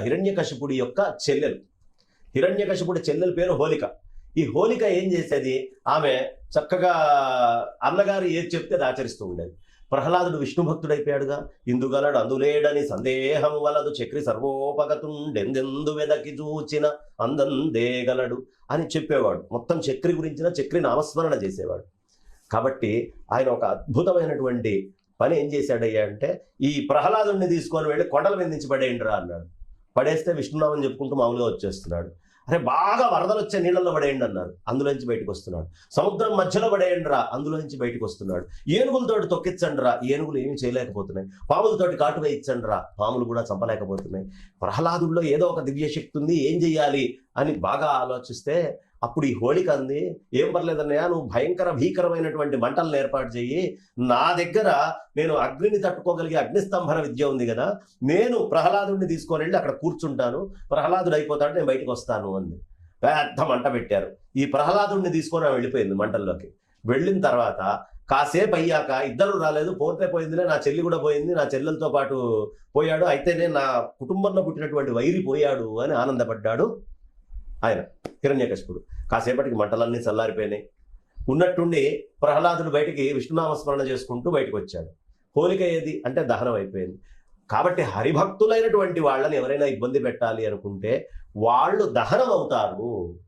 హిరణ్యకశిపుడి యొక్క చెల్లెలు. హిరణ్యకశిపుడి చెల్లెల పేరు హోలిక. ఈ హోలిక ఏం చేసేది? ఆమె చక్కగా అన్నగారు ఏది చెప్తే అది ఆచరిస్తూ ఉండేది. ప్రహ్లాదుడు విష్ణు భక్తుడైపోయాడుగా ఇందుగలడు అందులేడని సందేహం వలదు. చక్రి సర్వోపగతుండెందెందు వెదకి చూచిన అందందేగలడు అని చెప్పేవాడు. మొత్తం చక్రి గురించిన చక్రి నామస్మరణ చేసేవాడు. కాబట్టి ఆయన ఒక అద్భుతమైనటువంటి పని ఏం చేశాడయ్యా అంటే ఈ ప్రహ్లాదుడిని తీసుకొని వెళ్ళి కొండల మీద నుంచి పడేయండి రా అన్నాడు. పడేస్తే విష్ణునామని చెప్పుకుంటూ మామూలుగా వచ్చేస్తున్నాడు. అరే బాగా వరదలు వచ్చే నీళ్ళల్లో పడేయండి అన్నారు అందులోంచి బయటకు వస్తున్నాడు. సముద్రం మధ్యలో పడేయండి రా అందులోంచి బయటకు వస్తున్నాడు. ఏనుగులతోటి తొక్కించండి రా ఏనుగులు ఏమీ చేయలేకపోతున్నాయి. పాములతోటి కాటు వేయించండి రా పాములు కూడా చంపలేకపోతున్నాయి. ప్రహ్లాదుల్లో ఏదో ఒక దివ్య శక్తి ఉంది ఏం చెయ్యాలి అని బాగా ఆలోచిస్తే అప్పుడు ఈ హోళిక అంది ఏం పర్లేదన్నయ్య నువ్వు భయంకర భీకరమైనటువంటి మంటలను ఏర్పాటు చెయ్యి. నా దగ్గర నేను అగ్నిని తట్టుకోగలిగే అగ్నిస్తంభన విద్య ఉంది కదా నేను ప్రహ్లాదుడిని తీసుకొని వెళ్ళి అక్కడ కూర్చుంటాను. ప్రహ్లాదుడు అయిపోతాడు నేను బయటకు వస్తాను అంది. పెద్ద మంట పెట్టారు. ఈ ప్రహ్లాదుడిని తీసుకొని ఆమె వెళ్ళిపోయింది మంటల్లోకి. వెళ్ళిన తర్వాత కాసేపు అయ్యాక ఇద్దరు రాలేదు పోతే పోయిందిలే నా చెల్లి కూడా పోయింది నా చెల్లెలతో పాటు పోయాడు అయితేనే నా కుటుంబంలో పుట్టినటువంటి వైరి పోయాడు అని ఆనందపడ్డాడు ఆయన హిరణ్యకశిపుడు. కాసేపటికి మంటలన్నీ చల్లారిపోయినాయి. ఉన్నట్టుండి ప్రహ్లాదుడు బయటికి విష్ణునామస్మరణ చేసుకుంటూ బయటకు వచ్చాడు హోలిక ఏది? అంటే దహనం అయిపోయింది. కాబట్టి హరిభక్తులైనటువంటి వాళ్ళని ఎవరైనా ఇబ్బంది పెట్టాలి అనుకుంటే వాళ్ళు దహనం అవుతారు